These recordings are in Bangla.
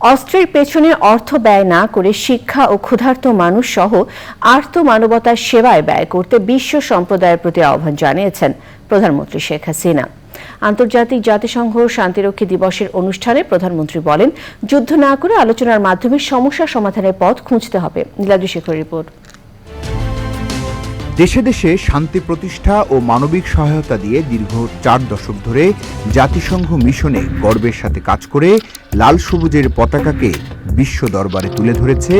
অস্ত্রের পেছনে অর্থ ব্যয় না করে শিক্ষা ও ক্ষুধার্ত মানুষ সহ আর্থ মানবতার সেবায় ব্যয় করতে বিশ্ব সম্প্রদায়ের প্রতি আহ্বান জানিয়েছেন প্রধানমন্ত্রী শেখ হাসিনা। আন্তর্জাতিক জাতিসংঘ শান্তিরক্ষী দিবসের অনুষ্ঠানে প্রধানমন্ত্রী বলেন, যুদ্ধ না করে আলোচনার মাধ্যমে সমস্যা সমাধানের পথ খুঁজতে হবে। নীলাদ্রি শেখর রিপোর্ট। দেশে দেশে শান্তি প্রতিষ্ঠা ও মানবিক সহায়তা দিয়ে দীর্ঘ চার দশক ধরে জাতিসংঘ মিশনে গর্বের সাথে কাজ করে লাল সবুজের পতাকাকে বিশ্ব দরবারে তুলে ধরেছে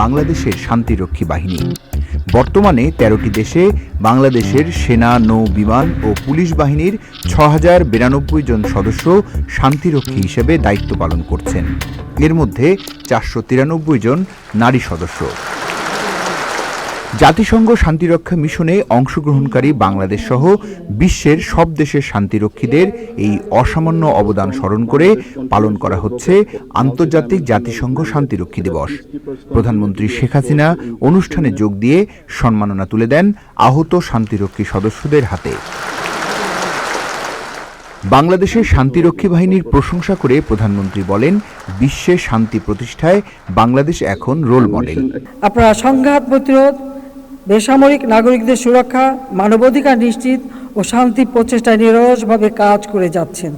বাংলাদেশের শান্তিরক্ষী বাহিনী। বর্তমানে তেরোটি দেশে বাংলাদেশের সেনা, নৌ, বিমান ও পুলিশ বাহিনীর ছ হাজার বিরানব্বই জন সদস্য শান্তিরক্ষী হিসেবে দায়িত্ব পালন করছেন। এর মধ্যে চারশো তিরানব্বই জন নারী সদস্য। জাতিসংঘ শান্তিরক্ষা মিশনে অংশগ্রহণকারী বাংলাদেশ সহ বিশ্বের সব দেশের শান্তিরক্ষীদের এই অসামান্য অবদান স্মরণ করে পালন করা হচ্ছে আন্তর্জাতিক জাতিসংঘ শান্তিরক্ষী দিবস। প্রধানমন্ত্রী শেখ হাসিনা অনুষ্ঠানে যোগ দিয়ে সম্মাননা তুলে দেন আহত শান্তিরক্ষী সদস্যদের হাতে। বাংলাদেশের শান্তিরক্ষী বাহিনীর প্রশংসা করে প্রধানমন্ত্রী বলেন, বিশ্বে শান্তি প্রতিষ্ঠায় বাংলাদেশ এখন রোল মডেল আপনারা সংঘাত প্রতিরোধ বেসামরিক নাগরিকদের সুরক্ষা মানবাধিকার নিশ্চিত ও শান্তি প্রচেষ্টায় নিরসভাবে কাজ করে যাচ্ছেন।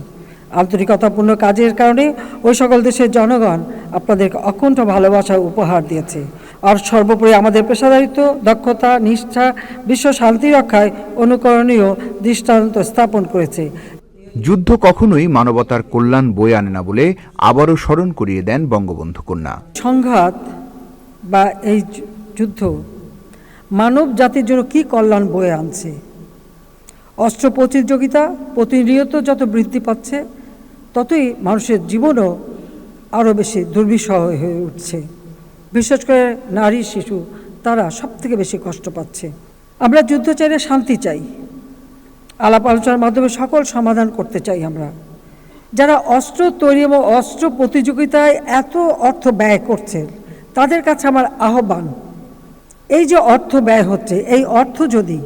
আন্তরিকতাপূর্ণ কাজের কারণে ওই সকল দেশের জনগণ আপনাদেরকে অকুণ্ঠ ভালোবাসা উপহার দিয়েছে। আর সর্বোপরি আমাদের পেশাদারিত্ব দক্ষতা নিষ্ঠা বিশ্ব শান্তি রক্ষায় অনুকরণীয় দৃষ্টান্ত স্থাপন করেছে। যুদ্ধ কখনোই মানবতার কল্যাণ বয়ে আনে না বলে আবারও স্মরণ করিয়ে দেন বঙ্গবন্ধু কন্যা। সংঘাত বা এই যুদ্ধ মানব জাতির জন্য কী কল্যাণ বয়ে আনছে? অস্ত্র প্রতিযোগিতা, প্রতিনিয়ত যত বৃদ্ধি পাচ্ছে, ততই মানুষের জীবনও আরও বেশি দুর্বিষহ হয়ে উঠছে। বিশেষ করে নারী, শিশু, তারা সব থেকে বেশি কষ্ট পাচ্ছে। আমরা যুদ্ধ চাইলে শান্তি চাই। আলাপ আলোচনার মাধ্যমে সকল সমাধান করতে চাই আমরা। যারা অস্ত্র তৈরি এবং অস্ত্র প্রতিযোগিতায় এত অর্থ ব্যয় করছে, তাদের কাছে আমার আহ্বান এই যে অর্থ ব্যয় হচ্ছে, এই অর্থ যদি,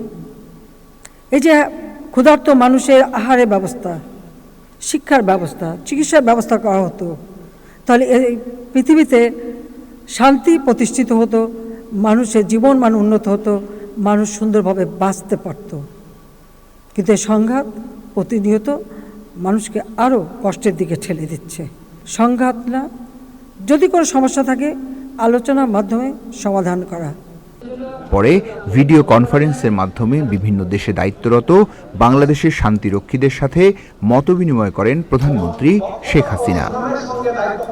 এই যে ক্ষুধার্ত মানুষের আহারের ব্যবস্থা, শিক্ষার ব্যবস্থা, চিকিৎসার ব্যবস্থা করা হতো, তাহলে এই পৃথিবীতে শান্তি প্রতিষ্ঠিত হতো, মানুষের জীবন মান উন্নত হতো, মানুষ সুন্দরভাবে বাঁচতে পারত। কিন্তু এই সংঘাত প্রতিনিয়ত মানুষকে আরও কষ্টের দিকে ঠেলে দিচ্ছে। সংঘাত না, যদি কোনো সমস্যা থাকে, আলোচনার মাধ্যমে সমাধান করা। পরে ভিডিও কনফারেন্সের মাধ্যমে বিভিন্ন দেশে দায়িত্বরত বাংলাদেশের শান্তিরক্ষীদের সাথে মতবিনিময় করেন প্রধানমন্ত্রী Sheikh Hasina.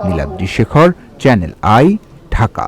Niladri Shekhar, channel I, Dhaka.